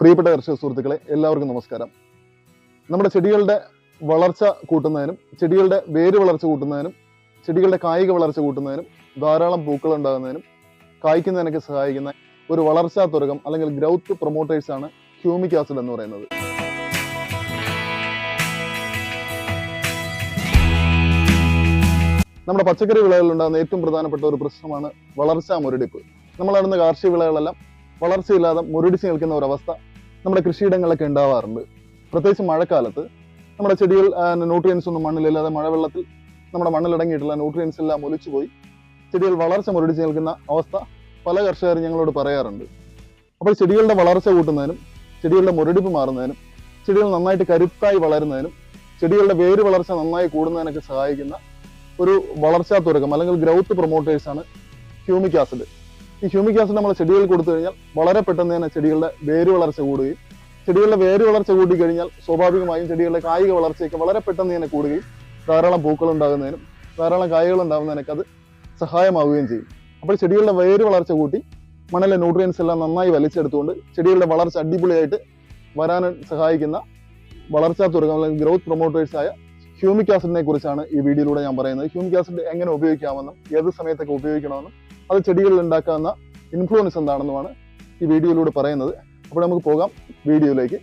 പ്രിയപ്പെട്ട കർഷക സുഹൃത്തുക്കളെ എല്ലാവർക്കും നമസ്കാരം. നമ്മുടെ ചെടികളുടെ വളർച്ച കൂട്ടുന്നതിനും ചെടികളുടെ വേര് വളർച്ച കൂട്ടുന്നതിനും ചെടികളുടെ കായിക വളർച്ച കൂട്ടുന്നതിനും ധാരാളം പൂക്കൾ ഉണ്ടാകുന്നതിനും കായ്ക്കുന്നതിനൊക്കെ സഹായിക്കുന്ന ഒരു വളർച്ചാ തുരകം അല്ലെങ്കിൽ ഗ്രൗത്ത് പ്രൊമോട്ടേഴ്സ് ആണ് ഹ്യൂമിക് ആസിഡ് എന്ന് പറയുന്നത്. നമ്മുടെ പച്ചക്കറി വിളകളിൽ ഉണ്ടാകുന്ന ഏറ്റവും പ്രധാനപ്പെട്ട ഒരു പ്രശ്നമാണ് വളർച്ചാ മുരടിപ്പ്. നമ്മൾ നടുന്ന കാർഷിക വിളകളെല്ലാം വളർച്ചയില്ലാതെ മുരടിച്ച് നിൽക്കുന്ന ഒരു അവസ്ഥ നമ്മുടെ കൃഷിയിടങ്ങളിലൊക്കെ ഉണ്ടാവാറുണ്ട്. പ്രത്യേകിച്ച് മഴക്കാലത്ത് നമ്മുടെ ചെടികൾ ന്യൂട്രിയൻസ് ഒന്നും മണ്ണിലില്ലാതെ മഴവെള്ളത്തിൽ നമ്മുടെ മണ്ണിലടങ്ങിയിട്ടുള്ള ന്യൂട്രിയൻസ് എല്ലാം ഒലിച്ചുപോയി ചെടികൾ വളർച്ച മുരടിച്ച് നിൽക്കുന്ന അവസ്ഥ പല കർഷകരും ഞങ്ങളോട് പറയാറുണ്ട്. അപ്പോൾ ചെടികളുടെ വളർച്ച കൂട്ടുന്നതിനും ചെടികളുടെ മുരടിപ്പ് മാറുന്നതിനും ചെടികൾ നന്നായിട്ട് കരുത്തായി വളരുന്നതിനും ചെടികളുടെ വേര് വളർച്ച നന്നായി കൂടുന്നതിനൊക്കെ സഹായിക്കുന്ന ഒരു വളർച്ചാ തുരക്കം അല്ലെങ്കിൽ ഗ്രൗത്ത് പ്രൊമോട്ടേഴ്സാണ് ഹ്യൂമിക് ആസിഡ്. ഈ ഹ്യൂമിക് ആസിഡ് നമ്മൾ ചെടികളിൽ കൊടുത്തു കഴിഞ്ഞാൽ വളരെ പെട്ടെന്ന് തന്നെ ചെടികളുടെ വേര് വളർച്ച കൂടുകയും ചെടികളുടെ വേര് വളർച്ച കൂടി കഴിഞ്ഞാൽ സ്വാഭാവികമായും ചെടികളുടെ കായിക വളർച്ചയൊക്കെ വളരെ പെട്ടെന്ന് തന്നെ കൂടുകയും ധാരാളം പൂക്കൾ ഉണ്ടാകുന്നതിനും ധാരാളം കായകൾ ഉണ്ടാകുന്നതിനൊക്കെ അത് സഹായമാവുകയും ചെയ്യും. അപ്പോൾ ചെടികളുടെ വേര് വളർച്ച കൂട്ടി മണലിലെ ന്യൂട്രിയൻസ് എല്ലാം നന്നായി വലിച്ചെടുത്തുകൊണ്ട് ചെടികളുടെ വളർച്ച അടിപൊളിയായിട്ട് വരാൻ സഹായിക്കുന്ന വളർച്ചാ തുറക്കം അല്ലെങ്കിൽ ഗ്രോത്ത് പ്രൊമോട്ടേഴ്സ് ആയ ഹ്യൂമിക് ആസിഡിനെ കുറിച്ചാണ് ഈ വീഡിയോയിലൂടെ ഞാൻ പറയുന്നത്. ഹ്യൂമിക് ആസിഡ് എങ്ങനെ ഉപയോഗിക്കാമെന്നും ഏത് സമയത്തൊക്കെ ഉപയോഗിക്കണമെന്നും അത് ചെടികളിൽ ഉണ്ടാക്കാവുന്ന ഇൻഫ്ലുവൻസ് എന്താണെന്നുമാണ് ഈ വീഡിയോയിലൂടെ പറയുന്നത്. അപ്പോൾ നമുക്ക് പോകാം വീഡിയോയിലേക്ക്.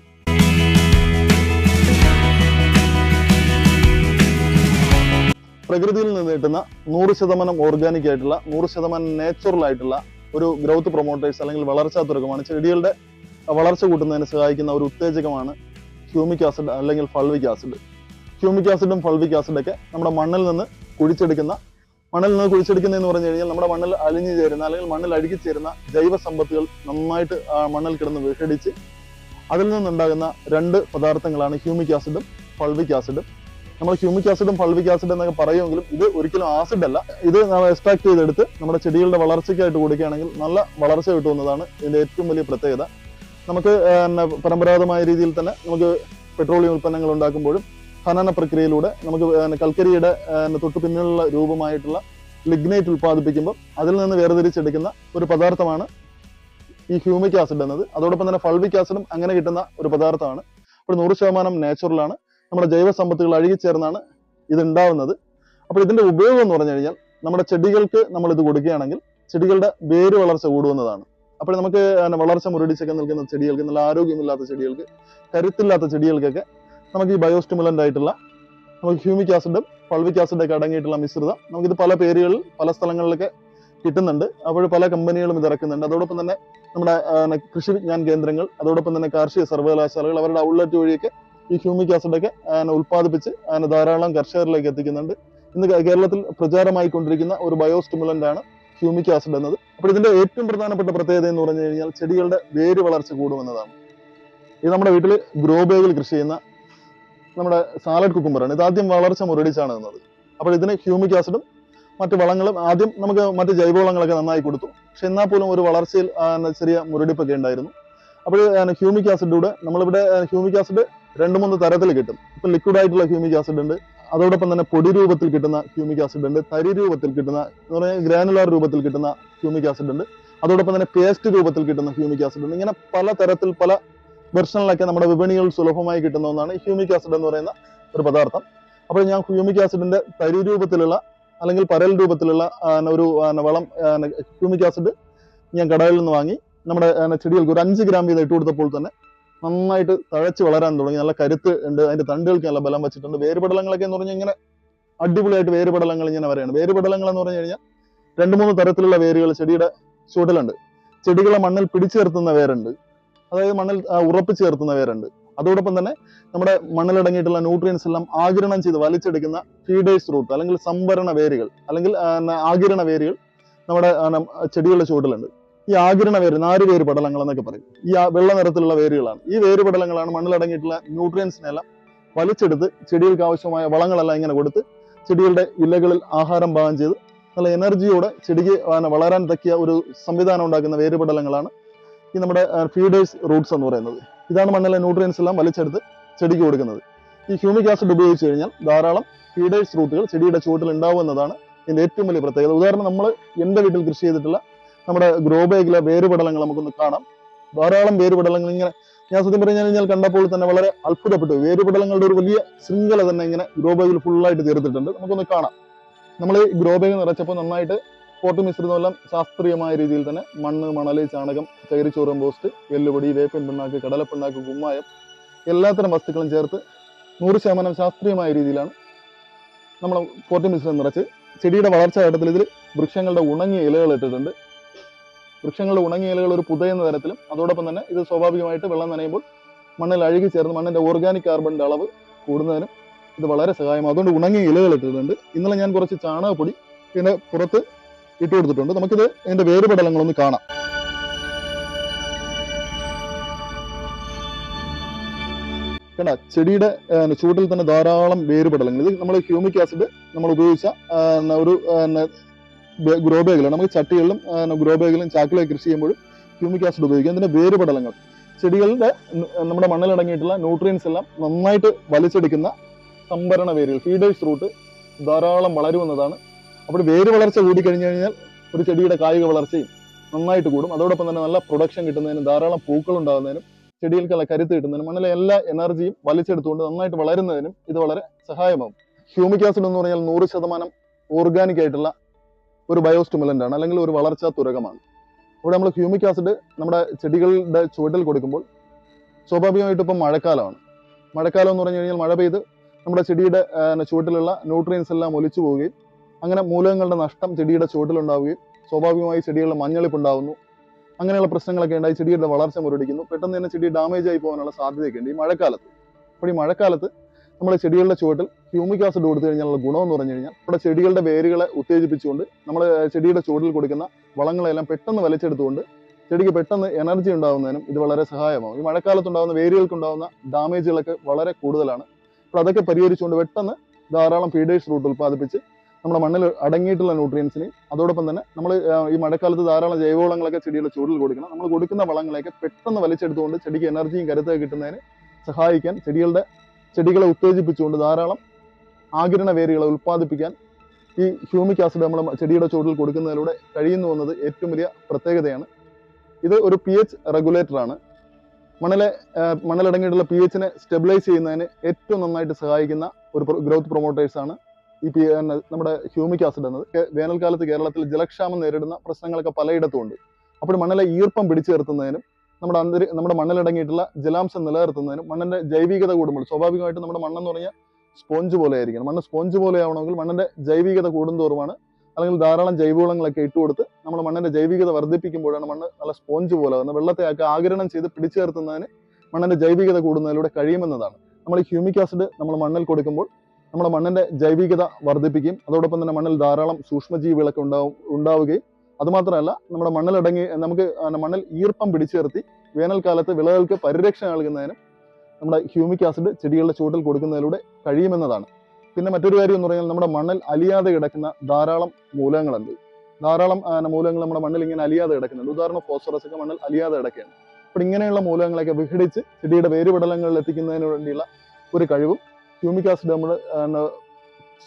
പ്രകൃതിയിൽ നിന്ന് കിട്ടുന്ന നൂറ് ശതമാനം ഓർഗാനിക് ആയിട്ടുള്ള നൂറ് ശതമാനം നാച്ചുറൽ ആയിട്ടുള്ള ഒരു ഗ്രോത്ത് പ്രൊമോട്ടേഴ്സ് അല്ലെങ്കിൽ വളർച്ചാ തുടക്കമാണ് ചെടികളുടെ വളർച്ച കൂട്ടുന്നതിന് സഹായിക്കുന്ന ഒരു ഉത്തേജകമാണ് ഹ്യൂമിക് ആസിഡ് അല്ലെങ്കിൽ ഫൾവിക് ആസിഡ് ഹ്യൂമിക് ആസിഡും ഫൾവിക് ആസിഡൊക്കെ നമ്മുടെ മണ്ണിൽ നിന്ന് കുഴിച്ചെടുക്കുന്ന മണ്ണിൽ നിന്ന് കുഴിച്ചെടുക്കുന്നതെന്ന് പറഞ്ഞു കഴിഞ്ഞാൽ നമ്മുടെ മണ്ണിൽ അലിഞ്ഞു ചേരുന്ന അല്ലെങ്കിൽ മണ്ണിൽ അഴുകി ചേരുന്ന ജൈവ സമ്പത്തുകൾ നന്നായിട്ട് മണ്ണിൽ കിടന്ന് വിഘടിച്ച് അതിൽ നിന്നുണ്ടാകുന്ന രണ്ട് പദാർത്ഥങ്ങളാണ് ഹ്യൂമിക് ആസിഡും ഫൾവിക് ആസിഡും. നമ്മൾ ഹ്യൂമിക് ആസിഡും ഫൾവിക് ആസിഡ് എന്നൊക്കെ പറയുമെങ്കിലും ഇത് ഒരിക്കലും ആസിഡ് അല്ല. ഇത് നമ്മൾ എക്സ്ട്രാക്ട് ചെയ്തെടുത്ത് നമ്മുടെ ചെടികളുടെ വളർച്ചയ്ക്കായിട്ട് കൊടുക്കുകയാണെങ്കിൽ നല്ല വളർച്ച കിട്ടുന്നതാണ് ഇതിന്റെ ഏറ്റവും വലിയ പ്രത്യേകത. നമുക്ക് പരമ്പരാഗതമായ രീതിയിൽ തന്നെ നമുക്ക് പെട്രോളിയം ഉൽപ്പന്നങ്ങൾ ഉണ്ടാക്കുമ്പോഴും ഖനന പ്രക്രിയയിലൂടെ നമുക്ക് കൽക്കരിയുടെ തൊട്ടു പിന്നിലുള്ള രൂപമായിട്ടുള്ള ലിഗ്നൈറ്റ് ഉൽപ്പാദിപ്പിക്കുമ്പോൾ അതിൽ നിന്ന് വേർതിരിച്ചെടുക്കുന്ന ഒരു പദാർത്ഥമാണ് ഈ ഹ്യൂമിക് ആസിഡ് എന്നത്. അതോടൊപ്പം തന്നെ ഫൾവിക് ആസിഡും അങ്ങനെ കിട്ടുന്ന ഒരു പദാർത്ഥമാണ്. അപ്പോൾ നൂറ് ശതമാനം നാച്ചുറലാണ്. നമ്മുടെ ജൈവ സമ്പത്തുകൾ അഴുകിച്ചേർന്നാണ് ഇത് ഉണ്ടാവുന്നത് അപ്പോൾ ഇതിന്റെ ഉപയോഗം എന്ന് പറഞ്ഞു കഴിഞ്ഞാൽ നമ്മുടെ ചെടികൾക്ക് നമ്മൾ ഇത് കൊടുക്കുകയാണെങ്കിൽ ചെടികളുടെ വേര് വളർച്ച കൂടുന്നതാണ്. അപ്പോൾ നമുക്ക് വളർച്ച മുരടിച്ചൊക്കെ നിൽക്കുന്ന ചെടികൾക്ക് നല്ല ആരോഗ്യമില്ലാത്ത ചെടികൾക്ക് കരുത്തില്ലാത്ത ചെടികൾക്കൊക്കെ നമുക്ക് ഈ ബയോസ്റ്റിമുലന്റ് ആയിട്ടുള്ള നമുക്ക് ഹ്യൂമിക് ആസിഡും പൾവിക് ആസിഡും ഒക്കെ അടങ്ങിയിട്ടുള്ള മിശ്രിതം നമുക്കിത് പല പേരുകളിൽ പല സ്ഥലങ്ങളിലൊക്കെ കിട്ടുന്നുണ്ട്. അപ്പോൾ പല കമ്പനികളും ഇത് ഇറക്കുന്നുണ്ട്. അതോടൊപ്പം തന്നെ നമ്മുടെ കൃഷി വിജ്ഞാൻ കേന്ദ്രങ്ങൾ അതോടൊപ്പം തന്നെ കാർഷിക സർവകലാശാലകൾ അവരുടെ ഔട്ട്ലെറ്റ് വഴിയൊക്കെ ഈ ഹ്യൂമിക് ആസിഡൊക്കെ ഉൽപ്പാദിപ്പിച്ച് അതിനെ ധാരാളം കർഷകരിലേക്ക് എത്തിക്കുന്നുണ്ട്. ഇന്ന് കേരളത്തിൽ പ്രചാരമായി പ്രചാരമായിക്കൊണ്ടിരിക്കുന്ന ഒരു ബയോസ്റ്റിമുലന്റ് ആണ് ഹ്യൂമിക് ആസിഡ് എന്നത്. അപ്പോൾ ഇതിന്റെ ഏറ്റവും പ്രധാനപ്പെട്ട പ്രത്യേകത എന്ന് പറഞ്ഞു കഴിഞ്ഞാൽ ചെടികളുടെ വേര് വളർച്ച കൂടുമെന്നതാണ്. ഇത് നമ്മുടെ വീട്ടിൽ ഗ്രോ ബാഗിൽ കൃഷി ചെയ്യുന്ന നമ്മുടെ സാലഡ് കുക്കുംബറാണ് ഇത് ആദ്യം വളർച്ച മുരടിച്ചാണ് നിന്നത്. അപ്പോൾ ഇതിന് ഹ്യൂമിക് ആസിഡും മറ്റ് വളങ്ങളും ആദ്യം നമുക്ക് മറ്റ് ജൈവവളങ്ങളൊക്കെ നന്നായി കൊടുത്തു. പക്ഷെ എന്നാൽ പോലും ഒരു വളർച്ചയിൽ ചെറിയ മുരടിപ്പൊക്കെ ഉണ്ടായിരുന്നു. അപ്പോൾ ഹ്യൂമിക് ആസിഡിലൂടെ നമ്മളിവിടെ ഹ്യൂമിക് ആസിഡ് രണ്ട് മൂന്ന് തരത്തിൽ കിട്ടും. ഇപ്പം ലിക്വിഡ് ആയിട്ടുള്ള ഹ്യൂമിക് ആസിഡ് ഉണ്ട്. അതോടൊപ്പം തന്നെ പൊടി രൂപത്തിൽ കിട്ടുന്ന ഹ്യൂമിക് ആസിഡ് ഉണ്ട്. തരി രൂപത്തിൽ കിട്ടുന്ന എന്ന് പറഞ്ഞാൽ ഗ്രാനുലാർ രൂപത്തിൽ കിട്ടുന്ന ഹ്യൂമിക് ആസിഡ് ഉണ്ട്. അതോടൊപ്പം തന്നെ പേസ്റ്റ് രൂപത്തിൽ കിട്ടുന്ന ഹ്യൂമിക് ആസിഡ് ഉണ്ട്. ഇങ്ങനെ പല തരത്തിൽ പല വെർഷനിലൊക്കെ നമ്മുടെ വിപണികൾ സുലഭമായി കിട്ടുന്ന ഒന്നാണ് ഹ്യൂമിക് ആസിഡ് എന്ന് പറയുന്ന ഒരു പദാർത്ഥം. അപ്പോൾ ഞാൻ ഹ്യൂമിക് ആസിഡിന്റെ തരി രൂപത്തിലുള്ള അല്ലെങ്കിൽ പരൽ രൂപത്തിലുള്ള ഒരു വളം ഹ്യൂമിക് ആസിഡ് ഞാൻ കടകളിൽ നിന്ന് വാങ്ങി. നമ്മുടെ ചെടികൾക്ക് ഒരു അഞ്ച് ഗ്രാം വീതം ഇട്ട് കൊടുത്തപ്പോൾ തന്നെ നന്നായിട്ട് തഴച്ച് വളരാൻ തുടങ്ങി. നല്ല കരുത്ത് ഉണ്ട്. അതിന്റെ തണ്ടുകൾക്ക് നല്ല ബലം വെച്ചിട്ടുണ്ട്. വേരുപടലങ്ങളൊക്കെ എന്ന് പറഞ്ഞാൽ ഇങ്ങനെ അടിപൊളിയായിട്ട് വേരുപടലങ്ങൾ ഇങ്ങനെ വരെയാണ്. വേരുപടലങ്ങൾ എന്ന് പറഞ്ഞു കഴിഞ്ഞാൽ രണ്ട് മൂന്ന് തരത്തിലുള്ള വേരുകൾ ചെടിയുടെ ചുവട്ടിലുണ്ട്. ചെടികളെ മണ്ണിൽ പിടിച്ചു നിർത്തുന്ന വേരുണ്ട്. അതായത് മണ്ണിൽ ഉറപ്പ് ചേർത്തുന്നവരുണ്ട് ചേർത്തുന്ന വേരുണ്ട് അതോടൊപ്പം തന്നെ നമ്മുടെ മണ്ണിലടങ്ങിയിട്ടുള്ള ന്യൂട്രിയൻസ് എല്ലാം ആകിരണം ചെയ്ത് വലിച്ചെടുക്കുന്ന ഫീഡേഴ്സ് റൂട്ട് അല്ലെങ്കിൽ സംഭരണ വേരുകൾ അല്ലെങ്കിൽ ആകിരണ വേരുകൾ നമ്മുടെ ചെടികളുടെ ചുവട്ടിലുണ്ട്. ഈ ആകിരണ വേര് നാല് വേര് പടലങ്ങൾ എന്നൊക്കെ പറയും. ഈ വെള്ള നിറത്തിലുള്ള വേരുകളാണ്. ഈ വേര് പടലങ്ങളാണ് മണ്ണിലടങ്ങിയിട്ടുള്ള ന്യൂട്രിയൻസിനെല്ലാം വലിച്ചെടുത്ത് ചെടികൾക്ക് ആവശ്യമായ വളങ്ങളെല്ലാം ഇങ്ങനെ കൊടുത്ത് ചെടികളുടെ ഇലകളിൽ ആഹാരം പാകം ചെയ്ത് നല്ല എനർജിയോടെ ചെടിക്ക് വളരാൻ തക്കിയ ഒരു സംവിധാനം ഉണ്ടാക്കുന്ന വേരുപടലങ്ങളാണ് ഈ നമ്മുടെ ഫീഡേഴ്സ് റൂട്ട്സ് എന്ന് പറയുന്നത്. ഇതാണ് മണ്ണിലെ ന്യൂട്രിയൻസ് എല്ലാം വലിച്ചെടുത്ത് ചെടിക്ക് കൊടുക്കുന്നത്. ഈ ഹ്യൂമിക് ആസിഡ് ഉപയോഗിച്ച് കഴിഞ്ഞാൽ ധാരാളം ഫീഡേഴ്സ് റൂട്ടുകൾ ചെടിയുടെ ചുവട്ടിൽ ഉണ്ടാവുമെന്നതാണ് ഇതിന്റെ ഏറ്റവും വലിയ പ്രത്യേകത. ഉദാഹരണം നമ്മൾ എന്റെ വീട്ടിൽ കൃഷി ചെയ്തിട്ടുള്ള നമ്മുടെ ഗ്രോ ബാഗിലെ വേരുപടലങ്ങൾ നമുക്കൊന്ന് കാണാം. ധാരാളം വേരുപടലങ്ങൾ ഇങ്ങനെ ഞാൻ സത്യം പറഞ്ഞു കഴിഞ്ഞാൽ കണ്ടപ്പോൾ തന്നെ വളരെ അത്ഭുതപ്പെട്ടു. വേരുപടലങ്ങളുടെ ഒരു വലിയ ശൃംഖല തന്നെ ഇങ്ങനെ ഗ്രോ ബാഗിൽ ഫുള്ളായിട്ട് തീർത്തിട്ടുണ്ട്. നമുക്കൊന്ന് കാണാം. നമ്മൾ ഗ്രോ ബാഗ് നിറച്ചപ്പോൾ നന്നായിട്ട് പോട്ട് മിശ്രിതമെല്ലാം ശാസ്ത്രീയമായ രീതിയിൽ തന്നെ മണ്ണ് മണൽ ചാണകം ചകിരിച്ചോറ് പോസ്റ്റ് വെല്ലുപൊടി വേപ്പൻ പിണ്ണാക്ക് കടലപ്പിണ്ണാക്ക് കുമ്മായം എല്ലാത്തരം വസ്തുക്കളും ചേർത്ത് നൂറ് ശതമാനം ശാസ്ത്രീയമായ രീതിയിലാണ് നമ്മൾ പോട്ട് മിശ്രിതം നിറച്ച് ചെടിയുടെ വളർച്ചാ ഘട്ടത്തിൽ ഇതിൽ വൃക്ഷങ്ങളുടെ ഉണങ്ങിയ ഇലകൾ ഇട്ടിട്ടുണ്ട്. വൃക്ഷങ്ങളുടെ ഉണങ്ങിയ ഇലകൾ ഒരു പുതയെന്ന തരത്തിലും അതോടൊപ്പം തന്നെ ഇത് സ്വാഭാവികമായിട്ട് വെള്ളം നനയുമ്പോൾ മണ്ണിൽ അഴുകി ചേർന്ന് മണ്ണിന്റെ ഓർഗാനിക് കാർബണിന്റെ അളവ് കൂടുന്നതിനും ഇത് വളരെ സഹായമാണ് അതുകൊണ്ട് ഉണങ്ങിയ ഇലകൾ ഇട്ടിട്ടുണ്ട്. ഇന്നലെ ഞാൻ കുറച്ച് ചാണകപ്പൊടി പിന്നെ പുറത്ത് ഇട്ട് കൊടുത്തിട്ടുണ്ട് നമുക്കിത് ഇതിന്റെ വേരുപടലങ്ങളൊന്ന് കാണാം. കണ്ട ചെടിയുടെ ചൂട്ടിൽ തന്നെ ധാരാളം വേരുപടലങ്ങൾ. ഇത് നമ്മൾ ഹ്യൂമിക് ആസിഡ് നമ്മൾ ഉപയോഗിച്ച ഒരു ഗ്രോ ബാഗിലാണ്. നമുക്ക് ചട്ടികളിലും ഗ്രോ ബാഗിലും ചാക്കിലൊക്കെ കൃഷി ചെയ്യുമ്പോഴും ഹ്യൂമിക് ആസിഡ് ഉപയോഗിക്കും. അതിന്റെ വേരുപടലങ്ങൾ. ചെടികളുടെ നമ്മുടെ മണ്ണിൽ അടങ്ങിയിട്ടുള്ള ന്യൂട്രിയൻസ് എല്ലാം നന്നായിട്ട് വലിച്ചെടുക്കുന്ന സംഭരണ വേരുകൾ ഫീഡേഴ്സ് റൂട്ട് ധാരാളം വളരുമെന്നതാണ് അപ്പോൾ വേര് വളർച്ച കൂടി കഴിഞ്ഞു കഴിഞ്ഞാൽ ഒരു ചെടിയുടെ കായിക വളർച്ചയും നന്നായിട്ട് കൂടും. അതോടൊപ്പം തന്നെ നല്ല പ്രൊഡക്ഷൻ കിട്ടുന്നതിനും ധാരാളം പൂക്കൾ ഉണ്ടാകുന്നതിനും ചെടികൾക്ക് നല്ല കരുത്ത് കിട്ടുന്നതിനും മണ്ണിലെ എല്ലാ എനർജിയും വലിച്ചെടുത്തുകൊണ്ട് നന്നായിട്ട് വളരുന്നതിനും ഇത് വളരെ സഹായമാകും. ഹ്യൂമിക് ആസിഡ് എന്ന് പറഞ്ഞാൽ നൂറ് ശതമാനം ഓർഗാനിക് ആയിട്ടുള്ള ഒരു ബയോസ്റ്റിമുലന്റ് ആണ് അല്ലെങ്കിൽ ഒരു വളർച്ചാ തുരകമാണ്. ഇവിടെ നമ്മൾ ഹ്യൂമിക് ആസിഡ് നമ്മുടെ ചെടികളുടെ ചുവട്ടിൽ കൊടുക്കുമ്പോൾ സ്വാഭാവികമായിട്ട് ഇപ്പം മഴക്കാലമാണ്. മഴക്കാലം എന്ന് പറഞ്ഞു കഴിഞ്ഞാൽ മഴ പെയ്ത് നമ്മുടെ ചെടിയുടെ ചുവട്ടിലുള്ള ന്യൂട്രിയൻസ് എല്ലാം ഒലിച്ചു പോവുകയും അങ്ങനെ മൂലകങ്ങളുടെ നഷ്ടം ചെടിയുടെ ചുവട്ടിലുണ്ടാവുകയും സ്വാഭാവികമായി ചെടികളുടെ മഞ്ഞളിപ്പ് ഉണ്ടാവുന്നു അങ്ങനെയുള്ള പ്രശ്നങ്ങളൊക്കെ ഉണ്ടായി ചെടിയുടെ വളർച്ച മുരടിക്കുന്നു. പെട്ടെന്ന് തന്നെ ചെടി ഡാമേജ് ആയി പോകാനുള്ള സാധ്യതയൊക്കെ ഉണ്ട് ഈ മഴക്കാലത്ത് അപ്പോൾ ഈ മഴക്കാലത്ത് നമ്മൾ ചെടികളുടെ ചുവട്ടിൽ ഹ്യൂമിക് ആസിഡ് കൊടുത്തു കഴിഞ്ഞാലുള്ള ഗുണം എന്ന് പറഞ്ഞു കഴിഞ്ഞാൽ നമ്മുടെ ചെടികളുടെ വേരുകളെ ഉത്തേജിപ്പിച്ചുകൊണ്ട് നമ്മൾ ചെടിയുടെ ചുവട്ടിൽ കൊടുക്കുന്ന വളങ്ങളെല്ലാം പെട്ടെന്ന് വലിച്ചെടുത്തുകൊണ്ട് ചെടിക്ക് പെട്ടെന്ന് എനർജി ഉണ്ടാകുന്നതിനും ഇത് വളരെ സഹായമാകും ഈ മഴക്കാലത്ത് ഉണ്ടാകുന്ന വേരുകൾക്ക് ഉണ്ടാകുന്ന ഡാമേജുകളൊക്കെ വളരെ കൂടുതലാണ്. അപ്പോൾ അതൊക്കെ പരിഹരിച്ചുകൊണ്ട് പെട്ടെന്ന് ധാരാളം ഫീഡേഴ്സ് റൂട്ട് ഉൽപ്പാദിപ്പിച്ച് നമ്മുടെ മണ്ണിൽ അടങ്ങിയിട്ടുള്ള ന്യൂട്രിയൻസിന് അതോടൊപ്പം തന്നെ നമ്മൾ ഈ മഴക്കാലത്ത് ധാരാളം ജൈവവളങ്ങളൊക്കെ ചെടിയുടെ ചൂടിൽ കൊടുക്കണം. നമ്മൾ കൊടുക്കുന്ന വളങ്ങളെയൊക്കെ പെട്ടെന്ന് വലിച്ചെടുത്തുകൊണ്ട് ചെടിക്ക് എനർജിയും കരുത്തൊക്കെ കിട്ടുന്നതിന് സഹായിക്കാൻ ചെടികളുടെ ചെടികളെ ഉത്തേജിപ്പിച്ചുകൊണ്ട് ധാരാളം ആകിരണ വേരുകളെ ഉൽപ്പാദിപ്പിക്കാൻ ഈ ഹ്യൂമിക് ആസിഡ് നമ്മൾ ചെടിയുടെ ചുവട്ടിൽ കൊടുക്കുന്നതിലൂടെ കഴിയുന്നു എന്നത് ഏറ്റവും വലിയ പ്രത്യേകതയാണ്. ഇത് ഒരു പി എച്ച് റെഗുലേറ്ററാണ് മണലെ മണ്ണിലടങ്ങിയിട്ടുള്ള പി എച്ചിനെ സ്റ്റെബിലൈസ് ചെയ്യുന്നതിന് ഏറ്റവും നന്നായിട്ട് സഹായിക്കുന്ന ഒരു ഗ്രോത്ത് പ്രൊമോട്ടേഴ്സാണ് ഈ പി നമ്മുടെ ഹ്യൂമിക് ആസിഡ് എന്നത് വേനൽക്കാലത്ത് കേരളത്തിൽ ജലക്ഷാമം നേരിടുന്ന പ്രശ്നങ്ങളൊക്കെ പലയിടത്തും ഉണ്ട് അപ്പോൾ മണ്ണിലെ ഈർപ്പം പിടിച്ചു നിർത്തുന്നതിനും നമ്മുടെ അന്തരി നമ്മുടെ മണ്ണിലടങ്ങിയിട്ടുള്ള ജലാംശം നിലനിർത്തുന്നതിനും മണ്ണിന്റെ ജൈവികത കൂടുമ്പോൾ സ്വാഭാവികമായിട്ടും നമ്മുടെ മണ്ണെന്ന് പറഞ്ഞാൽ സ്പോഞ്ച് പോലെ ആയിരിക്കണം. മണ്ണ് സ്പോഞ്ച് പോലെ ആവണമെങ്കിൽ മണ്ണിന്റെ ജൈവികത കൂടുന്തോറുമാണ് അല്ലെങ്കിൽ ധാരാളം ജൈവവളങ്ങളൊക്കെ ഇട്ട് കൊടുത്ത് നമ്മൾ മണ്ണിന്റെ ജൈവികത വർദ്ധിപ്പിക്കുമ്പോഴാണ് മണ്ണ് നല്ല സ്പോഞ്ച് പോലെ ആകുന്നത് വെള്ളത്തെ ഒക്കെ ആഗിരണം ചെയ്ത് പിടിച്ചു നിർത്തുന്നതിന് മണ്ണിന്റെ ജൈവികത കൂടുന്നതിലൂടെ കഴിയുമെന്നതാണ്. നമ്മൾ ഹ്യൂമിക് ആസിഡ് നമ്മൾ മണ്ണിൽ കൊടുക്കുമ്പോൾ നമ്മുടെ മണ്ണിന്റെ ജൈവികത വർദ്ധിപ്പിക്കും. അതോടൊപ്പം തന്നെ മണ്ണിൽ ധാരാളം സൂക്ഷ്മജീവികളൊക്കെ ഉണ്ടാവും ഉണ്ടാവുകയും അതുമാത്രമല്ല നമ്മുടെ മണ്ണിലടങ്ങി നമുക്ക് മണ്ണിൽ ഈർപ്പം പിടിച്ചു നിർത്തി വേനൽക്കാലത്ത് വിളകൾക്ക് പരിരക്ഷ നൽകുന്നതിനും നമ്മുടെ ഹ്യൂമിക് ആസിഡ് ചെടികളുടെ ചൂട്ടിൽ കൊടുക്കുന്നതിലൂടെ കഴിയുമെന്നതാണ്. പിന്നെ മറ്റൊരു കാര്യം എന്ന് പറഞ്ഞാൽ നമ്മുടെ മണ്ണിൽ അലിയാതെ കിടക്കുന്ന ധാരാളം മൂലകങ്ങളുണ്ട്. ധാരാളം മൂലകങ്ങൾ നമ്മുടെ മണ്ണിൽ ഇങ്ങനെ അലിയാതെ കിടക്കുന്നുണ്ട്. ഉദാഹരണം ഫോസ്ഫറസ് ഒക്കെ മണ്ണിൽ അലിയാതെ കിടക്കുകയാണ്. അപ്പോൾ ഇങ്ങനെയുള്ള മൂലകങ്ങളൊക്കെ വിഘടിച്ച് ചെടിയുടെ വേരുപടലങ്ങളിൽ എത്തിക്കുന്നതിന് വേണ്ടിയുള്ള ഒരു കഴിവും ഹ്യൂമിക് ആസിഡ് നമ്മൾ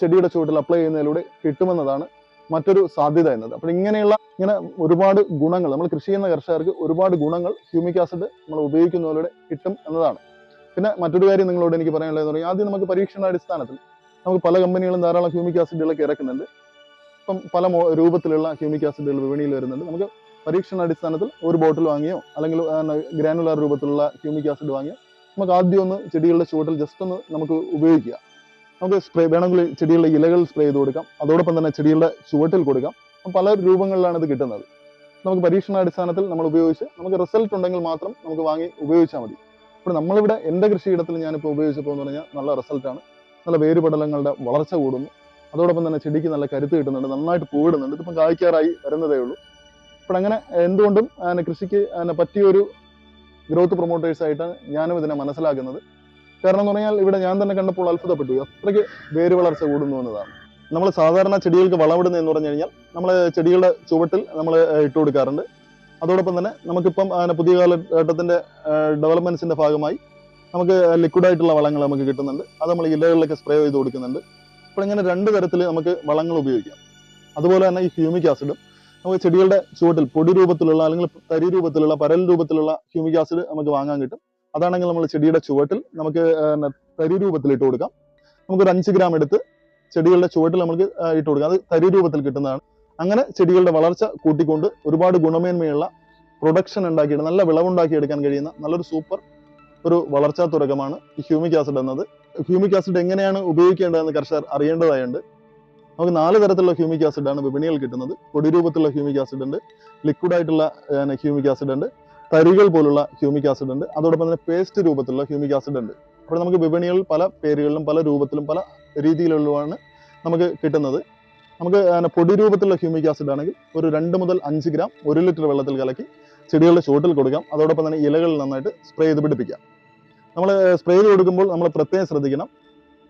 ചെടിയുടെ ചുവട്ടിൽ അപ്ലൈ ചെയ്യുന്നതിലൂടെ കിട്ടുമെന്നതാണ് മറ്റൊരു സാധ്യത എന്നത്. അപ്പോൾ ഇങ്ങനെയുള്ള ഇങ്ങനെ ഒരുപാട് ഗുണങ്ങൾ നമ്മൾ കൃഷി ചെയ്യുന്ന കർഷകർക്ക് ഒരുപാട് ഗുണങ്ങൾ ഹ്യൂമിക് ആസിഡ് നമ്മൾ ഉപയോഗിക്കുന്നതിലൂടെ കിട്ടും എന്നതാണ്. പിന്നെ മറ്റൊരു കാര്യം നിങ്ങളോട് എനിക്ക് പറയാനുള്ളതെന്ന് പറഞ്ഞാൽ ആദ്യം നമുക്ക് പരീക്ഷണാടിസ്ഥാനത്തിൽ നമുക്ക് പല കമ്പനികളും ധാരാളം ഹ്യൂമിക് ആസിഡുകളൊക്കെ ഇറക്കുന്നുണ്ട്. ഇപ്പം പല രൂപത്തിലുള്ള ഹ്യൂമിക് ആസിഡുകൾ വിപണിയിൽ വരുന്നുണ്ട്. നമുക്ക് പരീക്ഷണാടിസ്ഥാനത്തിൽ ഒരു ബോട്ടിൽ വാങ്ങിയോ അല്ലെങ്കിൽ ഗ്രാനുലാർ രൂപത്തിലുള്ള ഹ്യൂമിക് ആസിഡ് വാങ്ങിയോ നമുക്ക് ആദ്യം ഒന്ന് ചെടികളുടെ ചുവട്ടിൽ ജസ്റ്റ് ഒന്ന് നമുക്ക് ഉപയോഗിക്കുക. നമുക്ക് സ്പ്രേ വേണമെങ്കിൽ ചെടികളുടെ ഇലകൾ സ്പ്രേ ചെയ്ത് കൊടുക്കാം. അതോടൊപ്പം തന്നെ ചെടികളുടെ ചുവട്ടിൽ കൊടുക്കാം. പല രൂപങ്ങളിലാണ് ഇത് കിട്ടുന്നത്. നമുക്ക് പരീക്ഷണാടിസ്ഥാനത്തിൽ നമ്മൾ ഉപയോഗിച്ച് നമുക്ക് റിസൾട്ട് ഉണ്ടെങ്കിൽ മാത്രം നമുക്ക് വാങ്ങി ഉപയോഗിച്ചാൽ മതി. ഇപ്പോൾ നമ്മളിവിടെ എന്റെ കൃഷിയിടത്തിൽ ഞാനിപ്പോൾ ഉപയോഗിച്ചപ്പോൾ എന്ന് പറഞ്ഞാൽ നല്ല റിസൾട്ടാണ് നല്ല വേരുപടലങ്ങളുടെ വളർച്ച കൂടുന്നു. അതോടൊപ്പം തന്നെ ചെടിക്ക് നല്ല കരുത്ത് കിട്ടുന്നുണ്ട്. നന്നായിട്ട് പൂവിടുന്നുണ്ട്. ഇതിപ്പം കായ്ക്കാറായി വരുന്നതേ ഉള്ളൂ. അപ്പോൾ അങ്ങനെ എന്തുകൊണ്ടും കൃഷിക്ക് പറ്റിയൊരു ഗ്രോത്ത് പ്രൊമോട്ടേഴ്സ് ആയിട്ടാണ് ഞാനും ഇതിനെ മനസ്സിലാക്കുന്നത്. കാരണം എന്ന് പറഞ്ഞാൽ ഇവിടെ ഞാൻ തന്നെ കണ്ടപ്പോൾ അത്ഭുതപ്പെട്ടു. അത്രയ്ക്ക് വേര് വളർച്ച കൂടുന്നു എന്നതാണ്. നമ്മൾ സാധാരണ ചെടികൾക്ക് വളമിടുന്നത് എന്ന് പറഞ്ഞു കഴിഞ്ഞാൽ നമ്മൾ ചെടികളുടെ ചുവട്ടിൽ നമ്മൾ ഇട്ട് കൊടുക്കാറുണ്ട്. അതോടൊപ്പം തന്നെ നമുക്കിപ്പം പുതിയ കാലഘട്ടത്തിന്റെ ഡെവലപ്മെന്റ്സിന്റെ ഭാഗമായി നമുക്ക് ലിക്വിഡായിട്ടുള്ള വളങ്ങൾ നമുക്ക് കിട്ടുന്നുണ്ട്. അത് നമ്മൾ ഇലകളിലൊക്കെ സ്പ്രേ ചെയ്ത് കൊടുക്കുന്നുണ്ട്. അപ്പോൾ ഇങ്ങനെ രണ്ട് തരത്തിൽ നമുക്ക് വളങ്ങൾ ഉപയോഗിക്കാം. അതുപോലെ തന്നെ ഈ ഹ്യൂമിക് ആസിഡും നമുക്ക് ചെടികളുടെ ചുവട്ടിൽ പൊടി രൂപത്തിലുള്ള അല്ലെങ്കിൽ തരി രൂപത്തിലുള്ള പരൽ രൂപത്തിലുള്ള ഹ്യൂമിക് ആസിഡ് നമുക്ക് വാങ്ങാൻ കിട്ടും. അതാണെങ്കിൽ നമ്മൾ ചെടിയുടെ ചുവട്ടിൽ നമുക്ക് തരി രൂപത്തിൽ ഇട്ട് കൊടുക്കാം. നമുക്കൊരു അഞ്ച് ഗ്രാം എടുത്ത് ചെടികളുടെ ചുവട്ടിൽ നമുക്ക് ഇട്ട് കൊടുക്കാം. അത് തരി രൂപത്തിൽ കിട്ടുന്നതാണ്. അങ്ങനെ ചെടികളുടെ വളർച്ച കൂട്ടിക്കൊണ്ട് ഒരുപാട് ഗുണമേന്മയുള്ള പ്രൊഡക്ഷൻ ഉണ്ടാക്കിയിട്ട് നല്ല വിളവുണ്ടാക്കിയെടുക്കാൻ കഴിയുന്ന നല്ലൊരു സൂപ്പർ ഒരു വളർച്ചാ തുരകമാണ് ഈ ഹ്യൂമിക് ആസിഡ് എന്നത്. ഹ്യൂമിക് ആസിഡ് എങ്ങനെയാണ് ഉപയോഗിക്കേണ്ടതെന്ന് കർഷകർ അറിയേണ്ടതായുണ്ട്. നമുക്ക് നാല് തരത്തിലുള്ള ഹ്യൂമിക് ആസിഡ് ആണ് വിപണിയിൽ കിട്ടുന്നത്. പൊടി രൂപത്തിലുള്ള ഹ്യൂമിക് ആസിഡ് ഉണ്ട് ലിക്വിഡ് ആയിട്ടുള്ള ഹ്യൂമിക് ആസിഡ് ഉണ്ട് തരികൾ പോലുള്ള ഹ്യൂമിക് ആസിഡ് ഉണ്ട് അതോടൊപ്പം തന്നെ പേസ്റ്റ് രൂപത്തിലുള്ള ഹ്യൂമിക് ആസിഡ് ഉണ്ട് അപ്പോൾ നമുക്ക് വിപണികൾ പല പേരുകളിലും പല രൂപത്തിലും പല രീതിയിലുള്ളതാണ് നമുക്ക് കിട്ടുന്നത്. നമുക്ക് പൊടി രൂപത്തിലുള്ള ഹ്യൂമിക് ആസിഡ് ആണെങ്കിൽ ഒരു രണ്ട് മുതൽ അഞ്ച് ഗ്രാം ഒരു ലിറ്റർ വെള്ളത്തിൽ കലക്കി ചെടികളുടെ ചുവട്ടിൽ കൊടുക്കാം. അതോടൊപ്പം തന്നെ ഇലകളിൽ നന്നായിട്ട് സ്പ്രേ ചെയ്ത് പിടിപ്പിക്കാം. നമ്മൾ സ്പ്രേ ചെയ്ത് കൊടുക്കുമ്പോൾ നമ്മൾ പ്രത്യേകം ശ്രദ്ധിക്കണം.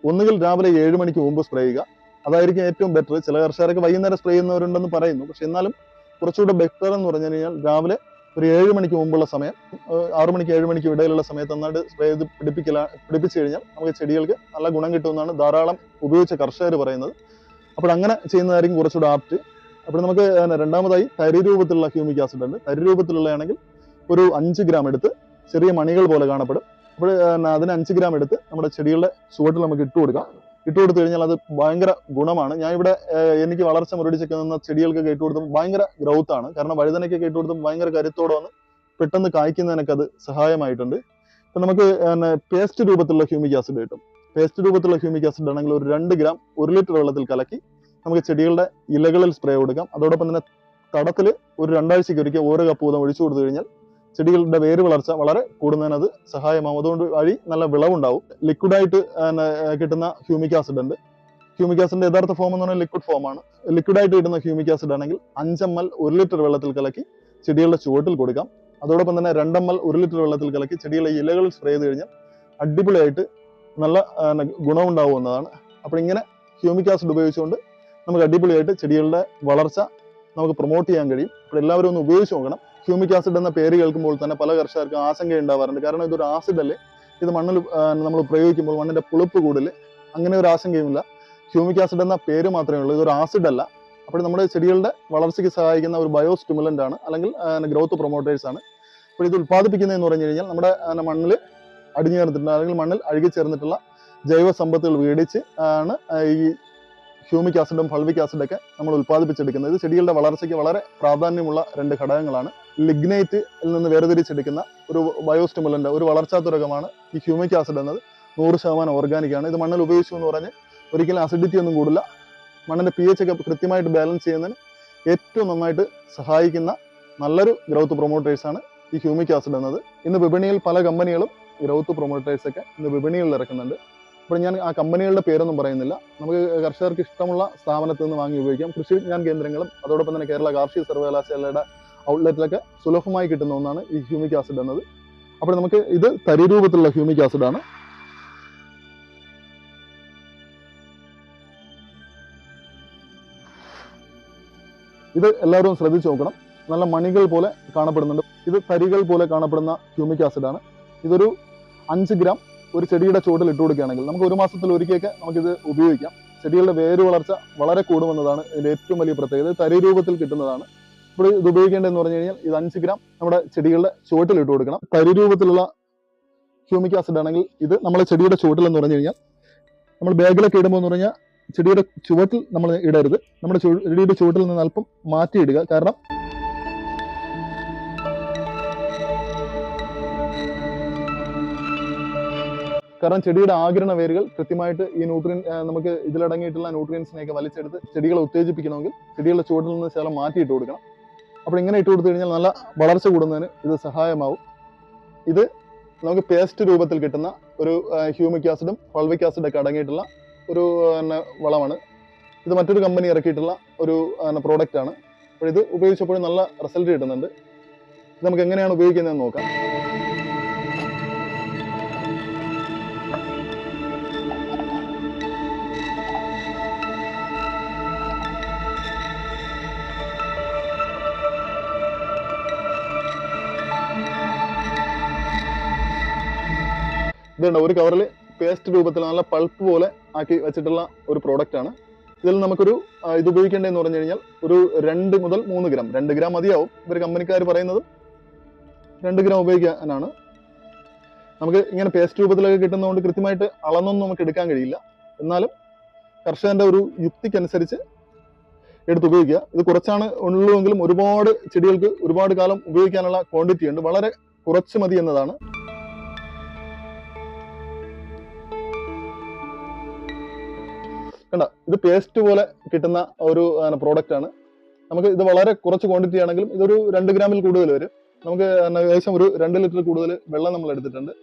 ഒന്നുകിൽ രാവിലെ ഏഴ് മണിക്ക് മുമ്പ് സ്പ്രേ ചെയ്യുക. അതായിരിക്കും ഏറ്റവും ബെറ്റർ ചില കർഷകർക്ക് വൈകുന്നേരം സ്പ്രേ ചെയ്യുന്നവരുണ്ടെന്ന് പറയുന്നു. പക്ഷെ എന്നാലും കുറച്ചുകൂടെ ബെറ്റർ എന്ന് പറഞ്ഞു കഴിഞ്ഞാൽ രാവിലെ ഒരു ഏഴ് മണിക്ക് മുമ്പുള്ള സമയം ആറ് മണിക്ക് ഏഴ് മണിക്ക് ഇടയിലുള്ള സമയത്ത് നന്നായിട്ട് സ്പ്രേ ചെയ്ത് പിടിപ്പിക്കല പിടിപ്പിച്ചു കഴിഞ്ഞാൽ നമുക്ക് ചെടികൾക്ക് നല്ല ഗുണം കിട്ടുമെന്നാണ് ധാരാളം ഉപയോഗിച്ച കർഷകർ പറയുന്നത്. അപ്പോൾ അങ്ങനെ ചെയ്യുന്നതായിരിക്കും കുറച്ചുകൂടെ ആപ്റ്റ് അപ്പോൾ നമുക്ക് രണ്ടാമതായി തരി രൂപത്തിലുള്ള ഹ്യൂമിക് ആസിഡ് ഉണ്ട്. തരി രൂപത്തിലുള്ളതാണെങ്കിൽ ഒരു അഞ്ച് ഗ്രാം എടുത്ത് ചെറിയ മണികൾ പോലെ കാണപ്പെടും. അപ്പോൾ അതിന് അഞ്ച് ഗ്രാം എടുത്ത് നമ്മുടെ ചെടികളുടെ ചുവട്ടിൽ നമുക്ക് ഇട്ട് കൊടുക്കാം. ഇട്ട് കൊടുത്തു കഴിഞ്ഞാൽ അത് ഭയങ്കര ഗുണമാണ്. ഞാൻ ഇവിടെ എനിക്ക് വളർച്ച മുരടിച്ചൊക്കെ നിന്ന ചെടികൾക്കൊക്കെ ഇട്ട് കൊടുത്തപ്പോൾ ഭയങ്കര ഗ്രൗത്ത് ആണ്. കാരണം വഴുതനക്കൊക്കെ ഇട്ട് കൊടുത്തപ്പോൾ ഭയങ്കര കരുത്തോടെ വന്ന് പെട്ടെന്ന് കായ്ക്കുന്നതിനൊക്കെ അത് സഹായമായിട്ടുണ്ട്. ഇപ്പൊ നമുക്ക് പേസ്റ്റ് രൂപത്തിലുള്ള ഹ്യൂമിക് ആസിഡ് കിട്ടും. പേസ്റ്റ് രൂപത്തിലുള്ള ഹ്യൂമിക് ആസിഡ് ആണെങ്കിൽ ഒരു രണ്ട് ഗ്രാം ഒരു ലിറ്റർ വെള്ളത്തിൽ കലക്കി നമുക്ക് ചെടികളുടെ ഇലകളിൽ സ്പ്രേ കൊടുക്കാം. അതോടൊപ്പം തന്നെ തടത്തിൽ ഒരു രണ്ടാഴ്ചയ്ക്ക് ഒരിക്കൽ ഓരോ കപ്പ് വീതം ഒഴിച്ചു കൊടുത്തു കഴിഞ്ഞാൽ ചെടികളുടെ വേര് വളർച്ച വളരെ കൂടുന്നതിന് അത് സഹായമാവും. അതുകൊണ്ട് വഴി നല്ല വിളവുണ്ടാവും. ലിക്വിഡായിട്ട് കിട്ടുന്ന ഹ്യൂമിക് ആസിഡ് ഉണ്ട്. ഹ്യൂമിക് ആസിഡിന്റെ യഥാർത്ഥ ഫോം എന്ന് പറഞ്ഞാൽ ലിക്വിഡ് ഫോമാണ് ലിക്വിഡായിട്ട് കിട്ടുന്ന ഹ്യൂമിക് ആസിഡ് ആണെങ്കിൽ അഞ്ചമ്മൽ ഒരു ലിറ്റർ വെള്ളത്തിൽ കലക്കി ചെടികളുടെ ചുവട്ടിൽ കൊടുക്കാം. അതോടൊപ്പം തന്നെ രണ്ടമ്മൽ ഒരു ലിറ്റർ വെള്ളത്തിൽ കലക്കി ചെടികളെ ഇലകളിൽ സ്പ്രേ ചെയ്ത് കഴിഞ്ഞാൽ അടിപൊളിയായിട്ട് നല്ല ഗുണമുണ്ടാവുന്നതാണ് അപ്പോൾ ഇങ്ങനെ ഹ്യൂമിക് ആസിഡ് ഉപയോഗിച്ചുകൊണ്ട് നമുക്ക് അടിപൊളിയായിട്ട് ചെടികളുടെ വളർച്ച നമുക്ക് പ്രൊമോട്ട് ചെയ്യാൻ കഴിയും. അപ്പോൾ എല്ലാവരും ഒന്ന് ഉപയോഗിച്ച് നോക്കണം. ഹ്യൂമിക് ആസിഡ് എന്ന പേര് കേൾക്കുമ്പോൾ തന്നെ പല കർഷകർക്കും ആശങ്ക ഉണ്ടാവാറുണ്ട്. കാരണം ഇതൊരു ആസിഡ് അല്ലേ? ഇത് മണ്ണിൽ നമ്മൾ പ്രയോഗിക്കുമ്പോൾ മണ്ണിന്റെ പുളിപ്പ് കൂടുതൽ. അങ്ങനെ ഒരു ആശങ്കയുമില്ല. ഹ്യൂമിക് ആസിഡ് എന്ന പേര് മാത്രമേ ഉള്ളൂ. ഇതൊരു ആസിഡ് അല്ല. അപ്പോൾ നമ്മുടെ ചെടികളുടെ വളർച്ചയ്ക്ക് സഹായിക്കുന്ന ഒരു ബയോ സ്റ്റിമുലന്റ് ആണ്. അല്ലെങ്കിൽ ഗ്രോത്ത് പ്രൊമോട്ടേഴ്സ് ആണ്. അപ്പോൾ ഇത് ഉത്പാദിപ്പിക്കുന്നതെന്ന് പറഞ്ഞു കഴിഞ്ഞാൽ നമ്മുടെ മണ്ണിൽ അടിഞ്ഞു ചേർന്നിട്ടുണ്ട് അല്ലെങ്കിൽ മണ്ണിൽ അഴുകി ചേർന്നിട്ടുള്ള ജൈവ സമ്പത്തുകൾ വീടിച്ച് ആണ് ഈ ഹ്യൂമിക് ആസിഡും ഫൾവിക് ആസിഡും ഒക്കെ നമ്മൾ ഉത്പാദിപ്പിച്ചെടുക്കുന്നത് ഇത് ചെടികളുടെ വളർച്ചയ്ക്ക് വളരെ പ്രാധാന്യമുള്ള രണ്ട് ഘടകങ്ങളാണ്. ലിഗ്നൈറ്റിൽ നിന്ന് വേർതിരിച്ചെടുക്കുന്ന ഒരു ബയോസ്റ്റിമുലന്റ് ഒരു വളർച്ചാ തുരകമാണ് ഈ ഹ്യൂമിക് ആസിഡ് എന്നത്. നൂറ് ശതമാനം ഓർഗാനിക് ആണ്. ഇത് മണ്ണിൽ ഉപയോഗിച്ചു എന്ന് പറഞ്ഞ് ഒരിക്കലും അസിഡിറ്റി ഒന്നും കൂടില്ല. മണ്ണിന്റെ പി എച്ച് ഒക്കെ കൃത്യമായിട്ട് ബാലൻസ് ചെയ്യുന്നതിന് ഏറ്റവും നന്നായിട്ട് സഹായിക്കുന്ന നല്ലൊരു ഗ്രോത്ത് പ്രൊമോട്ടേഴ്സ് ആണ് ഈ ഹ്യൂമിക് ആസിഡ് എന്നത്. ഇന്ന് വിപണിയിൽ പല കമ്പനികളും ഗ്രോത്ത് പ്രൊമോട്ടേഴ്സ് ഒക്കെ ഇന്ന് വിപണിയിൽ ഇറക്കുന്നുണ്ട്. അപ്പോൾ ഞാൻ ആ കമ്പനികളുടെ പേരൊന്നും പറയുന്നില്ല. നമുക്ക് കർഷകർക്ക് ഇഷ്ടമുള്ള സ്ഥാപനത്തിൽ നിന്ന് വാങ്ങി ഉപയോഗിക്കാം. കൃഷി വിജ്ഞാന കേന്ദ്രങ്ങളും അതോടൊപ്പം തന്നെ കേരള കാർഷിക സർവകലാശാലയുടെ ഔട്ട്ലെറ്റിലൊക്കെ സുലഭമായി കിട്ടുന്ന ഒന്നാണ് ഈ ഹ്യൂമിക് ആസിഡ് എന്നത്. അപ്പോൾ നമുക്ക് ഇത് തരി രൂപത്തിലുള്ള ഹ്യൂമിക് ആസിഡാണ് ഇത് എല്ലാവരും ശ്രദ്ധിച്ചു നോക്കണം. നല്ല മണികൾ പോലെ കാണപ്പെടുന്നുണ്ട്. ഇത് തരികൾ പോലെ കാണപ്പെടുന്ന ഹ്യൂമിക് ആസിഡാണ്. ഇതൊരു അഞ്ച് ഗ്രാം ഒരു ചെടിയുടെ ചുവട്ടിൽ ഇട്ട് കൊടുക്കുകയാണെങ്കിൽ നമുക്ക് ഒരു മാസത്തിൽ ഒരിക്കലൊക്കെ നമുക്കിത് ഉപയോഗിക്കാം. ചെടികളുടെ വേര് വളർച്ച വളരെ കൂടുമെന്നതാണ് ഇതിന്റെ ഏറ്റവും വലിയ പ്രത്യേകത. തരി രൂപത്തിൽ കിട്ടുന്നതാണ്. ഇപ്പോൾ ഇത് ഉപയോഗിക്കേണ്ടതെന്ന് പറഞ്ഞു കഴിഞ്ഞാൽ ഇത് അഞ്ച് ഗ്രാം നമ്മുടെ ചെടികളുടെ ചുവട്ടിൽ ഇട്ട് കൊടുക്കണം. തരി രൂപത്തിലുള്ള ഹ്യൂമിക് ആസിഡ് ആണെങ്കിൽ ഇത് നമ്മളെ ചെടിയുടെ ചുവട്ടിൽ എന്ന് പറഞ്ഞു കഴിഞ്ഞാൽ നമ്മൾ ബാഗിലൊക്കെ ഇടുമ്പോൾ എന്ന് പറഞ്ഞാൽ ചെടിയുടെ ചുവട്ടിൽ നമ്മൾ ഇടരുത്. നമ്മുടെ ചെടിയുടെ ചുവട്ടിൽ നിന്ന് അല്പം മാറ്റിയിടുക. കാരണം കാരണം ചെടിയുടെ ആകിരണ വേരുകൾ കൃത്യമായിട്ട് ഈ ന്യൂട്രിയൻ നമുക്ക് ഇതിലടങ്ങിയിട്ടുള്ള ന്യൂട്രിയൻസിനെയൊക്കെ വലിച്ചെടുത്ത് ചെടികളെ ഉത്തേജിപ്പിക്കണമെങ്കിൽ ചെടികളുടെ ചുവട്ടിൽ നിന്ന് ശകലം മാറ്റിയിട്ട് കൊടുക്കണം. അപ്പോൾ ഇങ്ങനെ ഇട്ട് കൊടുത്തു കഴിഞ്ഞാൽ നല്ല വളർച്ച കൂടുന്നതിന് ഇത് സഹായമാവും. ഇത് നമുക്ക് പേസ്റ്റ് രൂപത്തിൽ കിട്ടുന്ന ഒരു ഹ്യൂമിക് ആസിഡും ഫൾവിക് ആസിഡും ഒക്കെ അടങ്ങിയിട്ടുള്ള ഒരു വളമാണ്. ഇത് മറ്റൊരു കമ്പനി ഇറക്കിയിട്ടുള്ള ഒരു പ്രോഡക്റ്റ് ആണ്. അപ്പോൾ ഇത് ഉപയോഗിച്ചപ്പോൾ നല്ല റിസൾട്ട് കിട്ടുന്നുണ്ട്. നമുക്ക് എങ്ങനെയാണ് ഉപയോഗിക്കുന്നതെന്ന് നോക്കാം. ഇതുണ്ട്. ഒരു കവറിൽ പേസ്റ്റ് രൂപത്തിൽ നല്ല പൾപ്പ് പോലെ ആക്കി വെച്ചിട്ടുള്ള ഒരു പ്രോഡക്റ്റ് ആണ്. ഇതിൽ നമുക്കൊരു ഇത് ഉപയോഗിക്കേണ്ടതെന്ന് പറഞ്ഞു കഴിഞ്ഞാൽ ഒരു രണ്ട് മുതൽ മൂന്ന് ഗ്രാം രണ്ട് ഗ്രാം മതിയാവും. ഇവർ കമ്പനിക്കാർ പറയുന്നത് രണ്ട് ഗ്രാം ഉപയോഗിക്കാനാണ്. നമുക്ക് ഇങ്ങനെ പേസ്റ്റ് രൂപത്തിലൊക്കെ കിട്ടുന്നതുകൊണ്ട് കൃത്യമായിട്ട് അളന്നൊന്നും നമുക്ക് എടുക്കാൻ കഴിയില്ല. എന്നാലും കർഷകന്റെ ഒരു യുക്തിക്കനുസരിച്ച് എടുത്ത് ഉപയോഗിക്കുക. ഇത് കുറച്ചാണ് ഉള്ളുവെങ്കിലും ഒരുപാട് ചെടികൾക്ക് ഒരുപാട് കാലം ഉപയോഗിക്കാനുള്ള ക്വാണ്ടിറ്റി ഉണ്ട്. വളരെ കുറച്ച് മതി എന്നതാണ്. കണ്ട ഇത് പേസ്റ്റ് പോലെ കിട്ടുന്ന ഒരു പ്രോഡക്റ്റ് ആണ്. നമുക്ക് ഇത് വളരെ കുറച്ച് ക്വാണ്ടിറ്റി ആണെങ്കിലും ഇതൊരു രണ്ട് ഗ്രാമിൽ കൂടുതൽ വരും. നമുക്ക് ഏകദേശം ഒരു രണ്ട് ലിറ്റർ കൂടുതൽ വെള്ളം നമ്മൾ എടുത്തിട്ടുണ്ട്.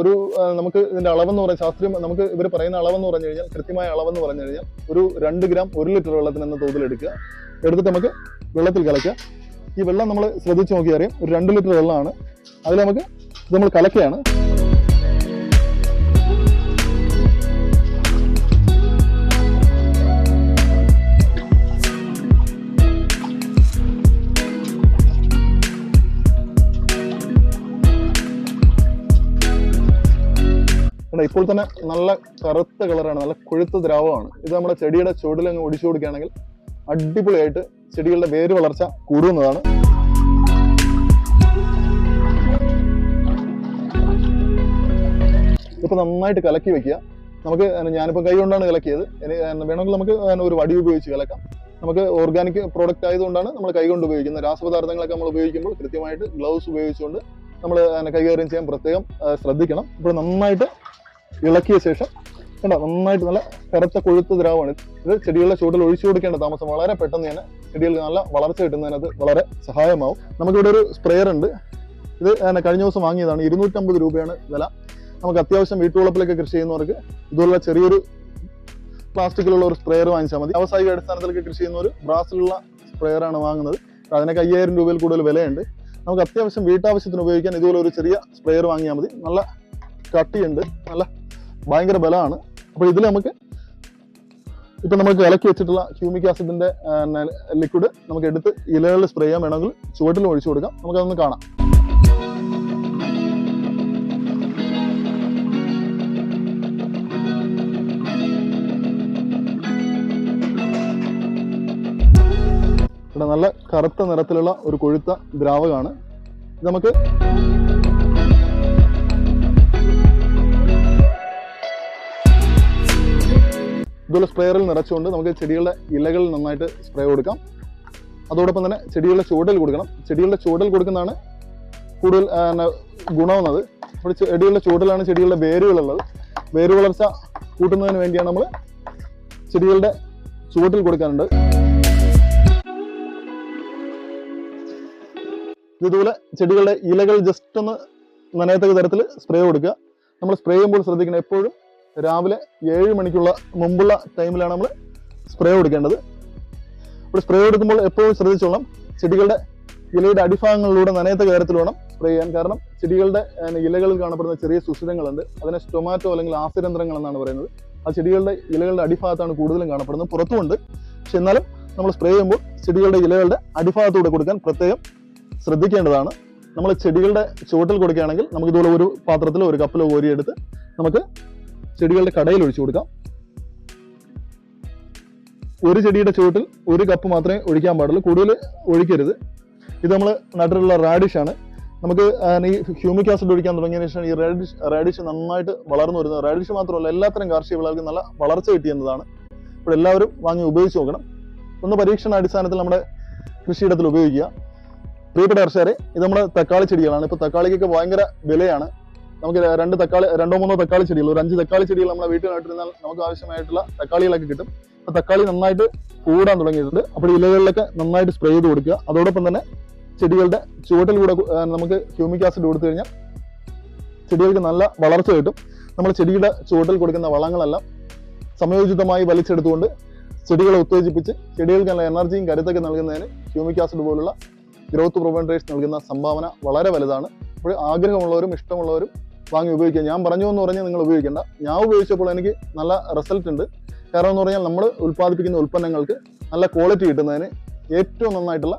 ഒരു നമുക്ക് ഇതിന്റെ അളവെന്ന് പറയാൻ ശാസ്ത്രീയം നമുക്ക് ഇവർ പറയുന്ന അളവെന്ന് പറഞ്ഞു കഴിഞ്ഞാൽ കൃത്യമായ അളവെന്ന് പറഞ്ഞു കഴിഞ്ഞാൽ ഒരു രണ്ട് ഗ്രാം ഒരു ലിറ്റർ വെള്ളത്തിന് എന്ന തോതിൽ എടുക്കുക. എടുത്തിട്ട് നമുക്ക് വെള്ളത്തിൽ കലക്കുക. ഈ വെള്ളം നമ്മൾ ശ്രദ്ധിച്ച് നോക്കിയാൽ അറിയാം ഒരു രണ്ട് ലിറ്റർ വെള്ളമാണ്. അതിൽ നമുക്ക് ഇത് നമ്മൾ കലക്കുകയാണ്. കണ്ടോ, ഇപ്പോൾ തന്നെ നല്ല കറുത്ത കളറാണ് നല്ല കൊഴുത്ത ദ്രാവമാണ് ഇത് നമ്മുടെ ചെടിയുടെ ചുവടിൽ അങ്ങ് ഒടിച്ചു കൊടുക്കുകയാണെങ്കിൽ അടിപൊളിയായിട്ട് ചെടികളുടെ വേര് വളർച്ച കൂടുന്നതാണ്. ഇപ്പൊ നന്നായിട്ട് കലക്കി വെക്കുക. നമുക്ക് ഞാനിപ്പോൾ കൈ കൊണ്ടാണ് കലക്കിയത്. വേണമെങ്കിൽ നമുക്ക് ഒരു വടി ഉപയോഗിച്ച് കലക്കാം. നമുക്ക് ഓർഗാനിക് പ്രോഡക്റ്റ് ആയതുകൊണ്ടാണ് നമ്മൾ കൈ കൊണ്ട് ഉപയോഗിക്കുന്നത്. രാസപദാർത്ഥങ്ങളൊക്കെ നമ്മൾ ഉപയോഗിക്കുമ്പോൾ കൃത്യമായിട്ട് ഗ്ലൗസ് ഉപയോഗിച്ചുകൊണ്ട് നമ്മൾ കൈകാര്യം ചെയ്യാൻ പ്രത്യേകം ശ്രദ്ധിക്കണം. ഇപ്പോൾ നന്നായിട്ട് ഇളക്കിയ ശേഷം കണ്ടോ നന്നായിട്ട് നല്ല കറുത്ത കൊഴുത്ത ദ്രാവമാണ് ഇത് ചെടികളുടെ ചൂടിൽ ഒഴിച്ചു കൊടുക്കേണ്ട താമസം വളരെ പെട്ടെന്ന് തന്നെ ചെടികൾക്ക് നല്ല വളർച്ച കിട്ടുന്നതിനത് വളരെ സഹായമാവും. നമുക്കിവിടെ ഒരു സ്പ്രേയർ ഉണ്ട്. ഇത് കഴിഞ്ഞ ദിവസം വാങ്ങിയതാണ്. ഇരുന്നൂറ്റമ്പത് രൂപയാണ് വില. നമുക്ക് അത്യാവശ്യം വീട്ടുവളപ്പിലൊക്കെ കൃഷി ചെയ്യുന്നവർക്ക് ഇതുപോലുള്ള ചെറിയൊരു പ്ലാസ്റ്റിക്കിലുള്ള ഒരു സ്പ്രേയർ വാങ്ങിച്ചാൽ മതി. വ്യാവസായിക അടിസ്ഥാനത്തിലൊക്കെ കൃഷി ചെയ്യുന്ന ഒരു ബ്രാസിലുള്ള സ്പ്രെയറാണ് വാങ്ങുന്നത്. അതിനൊക്കെ അയ്യായിരം രൂപയിൽ കൂടുതൽ വിലയുണ്ട്. നമുക്ക് അത്യാവശ്യം വീട്ടാവശ്യത്തിന് ഉപയോഗിക്കാൻ ഇതുപോലെ ഒരു ചെറിയ സ്പ്രേയർ വാങ്ങിയാൽ മതി. നല്ല കട്ടിയുണ്ട്. നല്ല ഭയങ്കര ബലമാണ്. അപ്പോൾ ഇതിൽ നമുക്ക് ഇപ്പം നമുക്ക് ഇലക്കി വെച്ചിട്ടുള്ള ഹ്യൂമിക് ആസിഡിന്റെ ലിക്വിഡ് നമുക്ക് എടുത്ത് ഇലകളിൽ സ്പ്രേ ചെയ്യാൻ വേണമെങ്കിൽ ചുവട്ടിൽ ഒഴിച്ചു കൊടുക്കാം. നമുക്കതൊന്ന് കാണാം. ഇവിടെ നല്ല കറുത്ത നിറത്തിലുള്ള ഒരു കൊഴുത്ത ദ്രാവകമാണ്. നമുക്ക് ഇതുപോലെ സ്പ്രേയറിൽ നിറച്ചുകൊണ്ട് നമുക്ക് ചെടികളുടെ ഇലകളിൽ നന്നായിട്ട് സ്പ്രേ കൊടുക്കാം. അതോടൊപ്പം തന്നെ ചെടികളുടെ ചുവടിൽ കൊടുക്കണം. ചെടികളുടെ ചുവടിൽ കൊടുക്കുന്നതാണ് കൂടുതൽ ഗുണമെന്നത്. അപ്പോൾ ചെടികളുടെ ചുവട്ടിലാണ് ചെടികളുടെ വേരുകളുള്ളത്. വേര് വളർച്ച കൂട്ടുന്നതിന് വേണ്ടിയാണ് നമ്മൾ ചെടികളുടെ ചുവട്ടിൽ കൊടുക്കാറുണ്ട്. ഇതുപോലെ ചെടികളുടെ ഇലകൾ ജസ്റ്റ് ഒന്ന് നനയത്തക്ക തരത്തിൽ സ്പ്രേ കൊടുക്കുക. നമ്മൾ സ്പ്രേ ചെയ്യുമ്പോൾ ശ്രദ്ധിക്കണം. എപ്പോഴും രാവിലെ ഏഴ് മണിക്കുള്ള മുമ്പുള്ള ടൈമിലാണ് നമ്മൾ സ്പ്രേ കൊടുക്കേണ്ടത്. അപ്പോൾ സ്പ്രേ കൊടുക്കുമ്പോൾ എപ്പോഴും ശ്രദ്ധിച്ചോളാം ചെടികളുടെ ഇലയുടെ അടിഭാഗങ്ങളിലൂടെ നനയത്ത കാര്യത്തിൽ വേണം സ്പ്രേ ചെയ്യാൻ. കാരണം ചെടികളുടെ ഇലകളിൽ കാണപ്പെടുന്ന ചെറിയ സുഷിരങ്ങളുണ്ട്. അതിനെ സ്റ്റൊമാറ്റോ അല്ലെങ്കിൽ ആസിരന്ധ്രങ്ങൾ എന്നാണ് പറയുന്നത്. ആ ചെടികളുടെ ഇലകളുടെ അടിഭാഗത്താണ് കൂടുതലും കാണപ്പെടുന്നത്. പുറത്തുമുണ്ട്. പക്ഷെ എന്നാലും നമ്മൾ സ്പ്രേ ചെയ്യുമ്പോൾ ചെടികളുടെ ഇലകളുടെ അടിഭാഗത്തൂടെ കൊടുക്കാൻ പ്രത്യേകം ശ്രദ്ധിക്കേണ്ടതാണ്. നമ്മൾ ചെടികളുടെ ചുവട്ടിൽ കൊടുക്കുകയാണെങ്കിൽ നമുക്ക് ഇതുപോലെ ഒരു പാത്രത്തിലോ ഒരു കപ്പിലോ കോരിയെടുത്ത് നമുക്ക് ചെടികളുടെ കടയിൽ ഒഴിച്ചു കൊടുക്കാം. ഒരു ചെടിയുടെ ചുവട്ടിൽ ഒരു കപ്പ് മാത്രമേ ഒഴിക്കാൻ പാടുള്ളൂ. കൂടുതൽ ഒഴിക്കരുത്. ഇത് നമ്മൾ നട്ടിട്ടുള്ള റാഡിഷ് ആണ്. നമുക്ക് ഈ ഹ്യൂമിക് ആസിഡ് ഒഴിക്കാൻ തുടങ്ങിയതിന് ശേഷം ഈ റാഡിഷ് റാഡിഷ് നന്നായിട്ട് വളർന്നു വരുന്നത് റാഡിഷ് മാത്രമല്ല എല്ലാത്തരം കാർഷിക വിളകൾക്ക് നല്ല വളർച്ച കിട്ടിയെന്നതാണ് ഇപ്പോൾ എല്ലാവരും വാങ്ങി ഉപയോഗിച്ച് നോക്കണം. ഒന്ന് പരീക്ഷണ അടിസ്ഥാനത്തിൽ നമ്മുടെ കൃഷിയിടത്തിൽ ഉപയോഗിക്കുക. പ്രിയപ്പെട്ട കർഷകരെ ഇത് നമ്മുടെ തക്കാളി ചെടികളാണ്. ഇപ്പോൾ തക്കാളിക്കൊക്കെ ഭയങ്കര വിലയാണ്. നമുക്ക് രണ്ട് തക്കാളി രണ്ടോ മൂന്നോ തക്കാളി ചെടികൾ ഒരു അഞ്ച് തക്കാളി ചെടികൾ നമ്മുടെ വീട്ടിൽ നട്ടിരുന്നാൽ നമുക്ക് ആവശ്യമായിട്ടുള്ള തക്കാളികളൊക്കെ കിട്ടും. അപ്പൊ തക്കാളി നന്നായിട്ട് കൂടാൻ തുടങ്ങിയിട്ടുണ്ട്. അപ്പോൾ ഇലകളിലൊക്കെ നന്നായിട്ട് സ്പ്രേ ചെയ്ത് കൊടുക്കുക. അതോടൊപ്പം തന്നെ ചെടികളുടെ ചുവട്ടിൽ കൂടെ നമുക്ക് ഹ്യൂമിക് ആസിഡ് കൊടുത്തു കഴിഞ്ഞാൽ ചെടികൾക്ക് നല്ല വളർച്ച കിട്ടും. നമ്മൾ ചെടിയുടെ ചുവട്ടിൽ കൊടുക്കുന്ന വളങ്ങളെല്ലാം സമയോചിതമായി വലിച്ചെടുത്തുകൊണ്ട് ചെടികളെ ഉത്തേജിപ്പിച്ച് ചെടികൾക്ക് നല്ല എനർജിയും കരുത്തൊക്കെ നൽകുന്നതിന് ഹ്യൂമിക് ആസിഡ് പോലുള്ള ഗ്രോത്ത് പ്രൊമൻട്രേഷൻ നൽകുന്ന സംഭാവന വളരെ വലുതാണ്. അപ്പോൾ ആഗ്രഹമുള്ളവരും ഇഷ്ടമുള്ളവരും വാങ്ങി ഉപയോഗിക്കുക. ഞാൻ പറഞ്ഞു എന്ന് പറഞ്ഞാൽ നിങ്ങൾ ഉപയോഗിക്കേണ്ട. ഞാൻ ഉപയോഗിച്ചപ്പോൾ എനിക്ക് നല്ല റിസൾട്ട് ഉണ്ട്. കാരണം എന്ന് പറഞ്ഞാൽ നമ്മൾ ഉൽപ്പാദിപ്പിക്കുന്ന ഉൽപ്പന്നങ്ങൾക്ക് നല്ല ക്വാളിറ്റി കിട്ടുന്നതിന് ഏറ്റവും നന്നായിട്ടുള്ള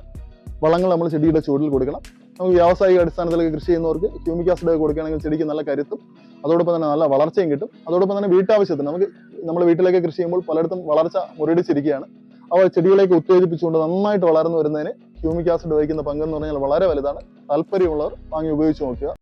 വളങ്ങൾ നമ്മൾ ചെടിയുടെ ചുവട്ടിൽ കൊടുക്കണം. നമുക്ക് വ്യാവസായിക അടിസ്ഥാനത്തിലേക്ക് കൃഷി ചെയ്യുന്നവർക്ക് ഹ്യൂമിക് ആസിഡ് കൊടുക്കുകയാണെങ്കിൽ ചെടിക്ക് നല്ല കരുത്തും അതോടൊപ്പം തന്നെ നല്ല വളർച്ചയും കിട്ടും. അതോടൊപ്പം തന്നെ വീട്ടാവശ്യത്തിന് നമുക്ക് നമ്മൾ വീട്ടിലേക്ക് കൃഷി ചെയ്യുമ്പോൾ പലയിടത്തും വളർച്ച മുരടിച്ചിരിക്കുകയാണ്. അവ ചെടികളേക്ക് ഉത്തേജിപ്പിച്ചുകൊണ്ട് നന്നായിട്ട് വളർന്നു വരുന്നതിന് ഹ്യൂമിക് ആസിഡ് വഹിക്കുന്ന പങ്കെന്ന് പറഞ്ഞാൽ വളരെ വലുതാണ്. താല്പര്യമുള്ളവർ വാങ്ങി ഉപയോഗിച്ച് നോക്കുക.